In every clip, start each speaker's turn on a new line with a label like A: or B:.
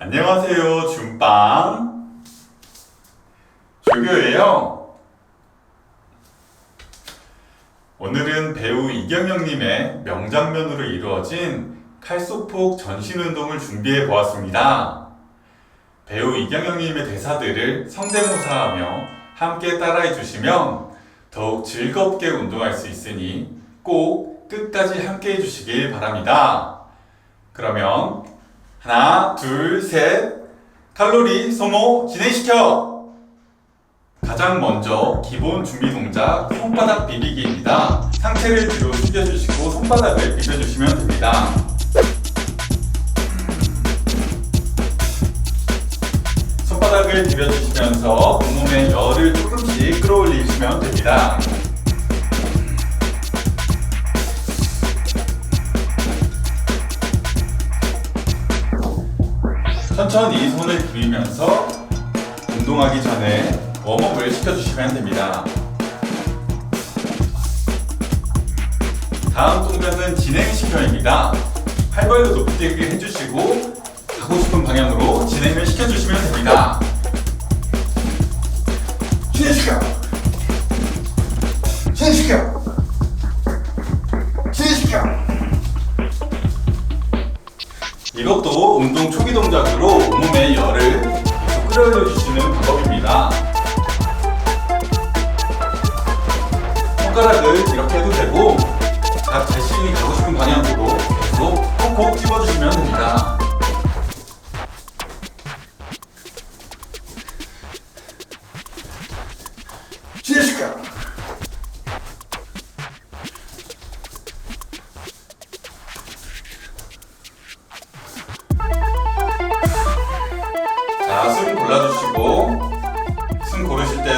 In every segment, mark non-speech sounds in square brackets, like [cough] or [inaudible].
A: 안녕하세요, 준빵. 조교예요. 오늘은 배우 이경영님의 명장면으로 이루어진 칼소폭 전신운동을 준비해 보았습니다. 배우 이경영님의 대사들을 성대모사하며 함께 따라해 주시면 더욱 즐겁게 운동할 수 있으니 꼭 끝까지 함께 해주시길 바랍니다. 그러면 하나, 둘, 셋. 칼로리 소모 진행시켜. 가장 먼저 기본 준비 동작 손바닥 비비기입니다. 상체를 뒤로 숙여주시고 손바닥을 비벼주시면 됩니다. 손바닥을 비벼주시면서 온몸에 열을 조금씩 끌어올리시면 됩니다. 천천히 손을 비비면서 운동하기 전에 웜업을 시켜주시면 됩니다. 다음 동작은 진행시켜입니다. 팔 벌려 높이 들기 해주시고 가고 싶은 방향으로 진행을 시켜주시면 됩니다. 이것도 운동 초기 동작으로 온몸의 열을 계속 끌어올려 주시는 방법입니다. 손가락을 이렇게 해도 되고 각 자신이 가고 싶은 방향으로 계속 콕콕 집어주시면 됩니다.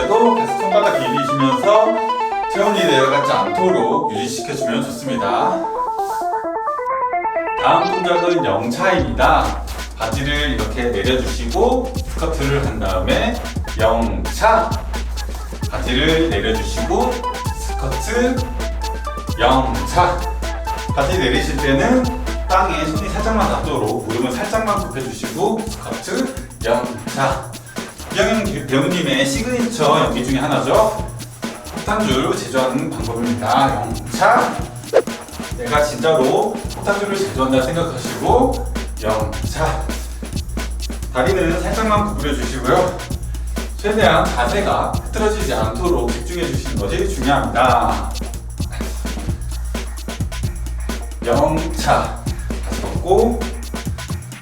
A: 때도 계속 손바닥 비비시면서 체온이 내려가지 않도록 유지시켜주면 좋습니다. 다음 동작은 영차입니다. 바지를 이렇게 내려주시고 스커트를 한 다음에 영차 바지를 내려주시고 스커트 영차 바지 내리실 때는 땅에 손이 살짝만 닿도록 무릎은 살짝만 굽혀주시고 스커트 영차 이경영 배우님의 시그니처 연기 중에 하나죠. 폭탄주를 제조하는 방법입니다. 영차. 내가 진짜로 폭탄주를 제조한다 생각하시고 영차. 다리는 살짝만 구부려 주시고요. 최대한 자세가 흐트러지지 않도록 집중해 주시는 것이 중요합니다. 영차. 다시 걷고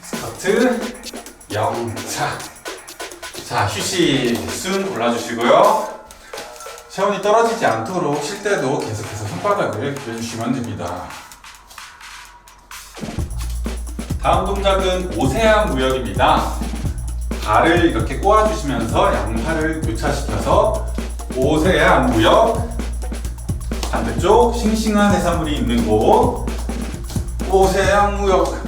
A: 스커트. 영차 자 휴식 숨 골라주시고요. 체온이 떨어지지 않도록 쉴 때도 계속해서 손바닥을 비벼주시면 됩니다. 다음 동작은 오세암 무역입니다. 발을 이렇게 꼬아주시면서 양팔을 교차시켜서 오세암 무역. 반대쪽 싱싱한 해산물이 있는 곳. 오세양무역.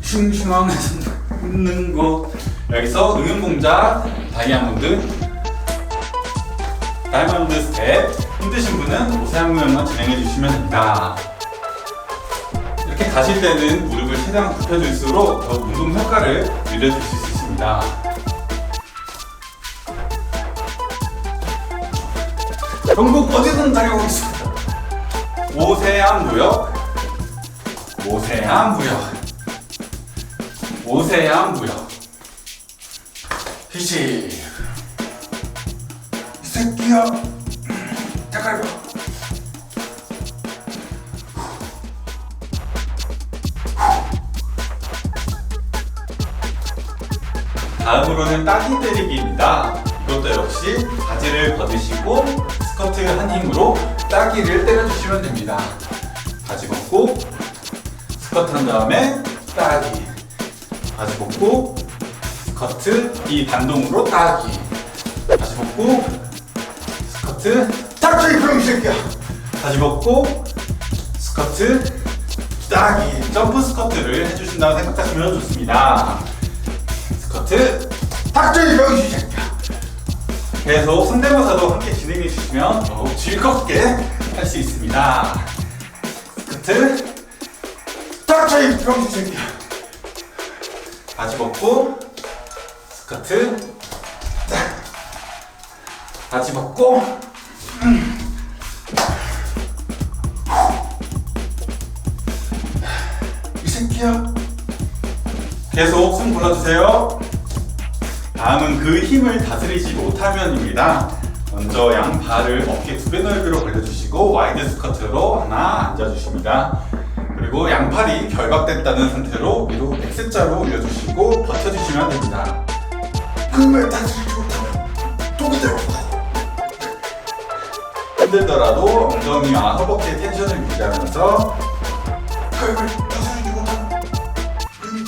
A: 싱싱한 해산물 있는 곳 여기서 응용동작 다이아몬드. 다이아몬드 스텝. 힘드신 분은 오세양무역만 진행해 주시면 됩니다. 이렇게 가실 때는 무릎을 최대한 굽혀줄수록 더 운동 효과를 늘려주실 수 있습니다. 전국 어디든 다녀오고 있습니다. 오세암 무역. 오세암 무역. 오세암 무역 휴식
B: 이 새끼야! 잠깐 봐.
A: 다음으로는 따기 때리기입니다 이것도 역시 바지를 벗으시고 스커트 한 힘으로 따기를 때려주시면 됩니다 바지 벗고 스커트 한 다음에 따기 바지 벗고 스커트 이 반동으로 따기 바지 벗고 스커트
B: 닥쳐 이 병이 새끼야!
A: 바지 벗고 스커트 따기 점프 스커트를 해주신다고 생각하시면 좋습니다 스커트
B: 이 병이 새끼야!
A: 계속 성대모사도 함께 진행해 주시면 더욱 즐겁게 할 수 있습니다 스커트
B: 이 병이 새끼야!
A: 바지 벗고 딱. 바지 벗고
B: 이 새끼야.
A: 계속 숨 골라주세요. 다음은 그 힘을 다스리지 못하면입니다. 먼저 양 발을 어깨 두 배 넓이로 벌려주시고 와이드 스쿼트로 하나 앉아주십니다. 그리고 양팔이 결박됐다는 상태로 위로 X자로 올려주시고 버텨주시면 됩니다.
B: 그걸 다스리지 못하면 독이 되고.
A: 힘들더라도 엉덩이와 허벅지의 텐션을 유지하면서
B: 그걸 다스리지 못하면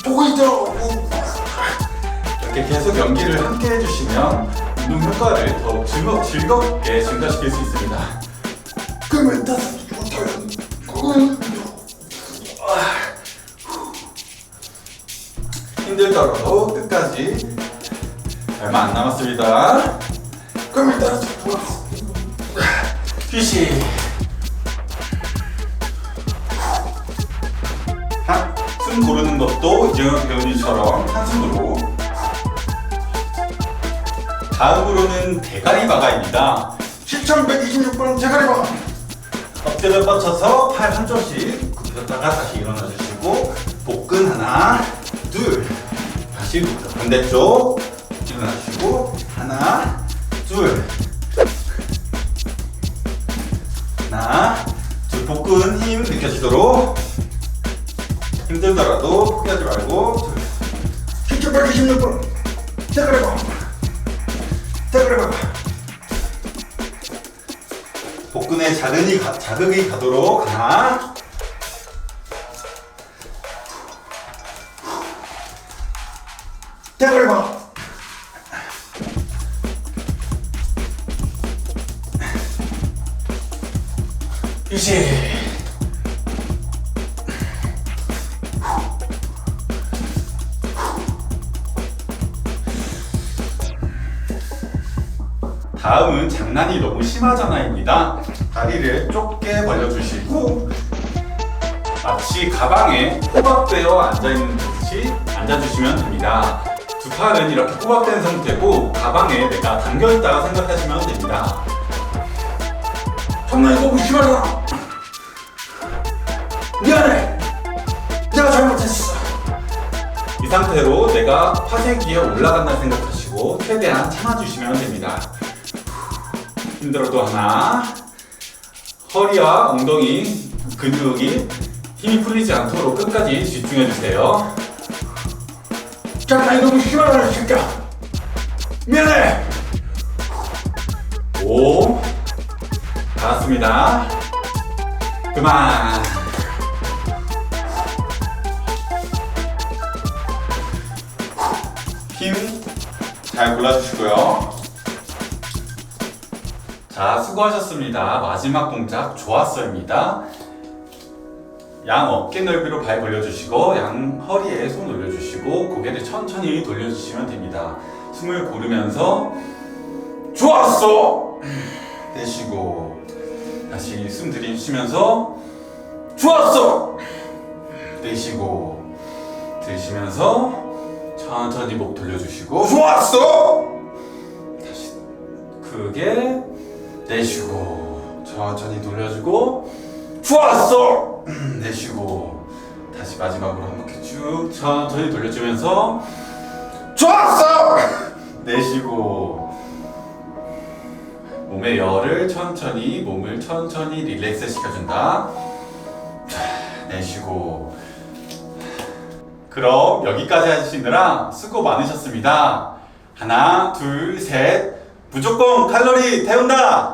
B: 독이 되고.
A: 이렇게 계속 연기를 함께 해주시면 운동 효과를 더욱 즐거, 즐겁게 증가시킬 수 있습니다.
B: 다스리지 못하면 독이 되고.
A: 힘들더라도 끝까지 얼마 안 남았습니다.
B: 다스리지 못하면
A: 휴식. 한, 숨 고르는 것도 이정현 배우님처럼 한숨으로. 다음으로는 대가리 바가입니다.
B: 7126번 제가리 봐.
A: 엎드려 뻗쳐서 팔 한쪽씩 굽혔다가 다시 일어나 주시고 복근 하나 둘 다시 반대쪽 주시고 하나 둘 하나 둘 복근 힘 느껴지도록 힘들더라도 포기하지 말고 둘.
B: 7726번 제가리 봐. 제가리 봐.
A: 복근에 자극이, 가, 자극이 가도록 하나
B: 봐.
A: 휴식 다음은 장난이 너무 심하잖아입니다. 다리를 좁게 벌려주시고 마치 가방에 호박되어 앉아있는 듯이 앉아주시면 됩니다. 두 팔은 이렇게 호박된 상태고 가방에 내가 담겨있다가 생각하시면 됩니다.
B: 장난이 너무 심하다. 미안해. 내가 잘못했어.
A: 이 상태로 내가 화색위에 올라간다 생각하시고 최대한 참아주시면 됩니다. 힘들어도 하나, 허리와 엉덩이 근육이 힘이 풀리지 않도록 끝까지 집중해주세요.
B: 장난이 너무 심하다, 이 새끼야. 미안해.
A: 오, 알았습니다. 그만. 힘잘 골라주시고요. 자, 수고하셨습니다. 마지막 동작 좋았어입니다. 양 어깨 넓이로 발 벌려주시고 양 허리에 손 올려주시고 고개를 천천히 돌려주시면 됩니다. 숨을 고르면서 좋았어! 내쉬고 다시 숨 들이쉬면서 좋았어! 내쉬고 들이쉬면서 천천히 목 돌려주시고.
B: 좋았어.
A: 다시. 크게 내쉬고. 천천히 돌려주고. 좋았어! [clears throat] 내쉬고. 다시 마지막으로 한 바퀴 쭉 천천히 돌려주면서.
B: 좋았어.
A: 내쉬고. 몸의 열을 천천히 몸을 천천히 릴렉스 시켜준다. 자, 내쉬고 그럼 여기까지 하시느라 수고 많으셨습니다. 하나 둘 셋. 무조건 칼로리 태운다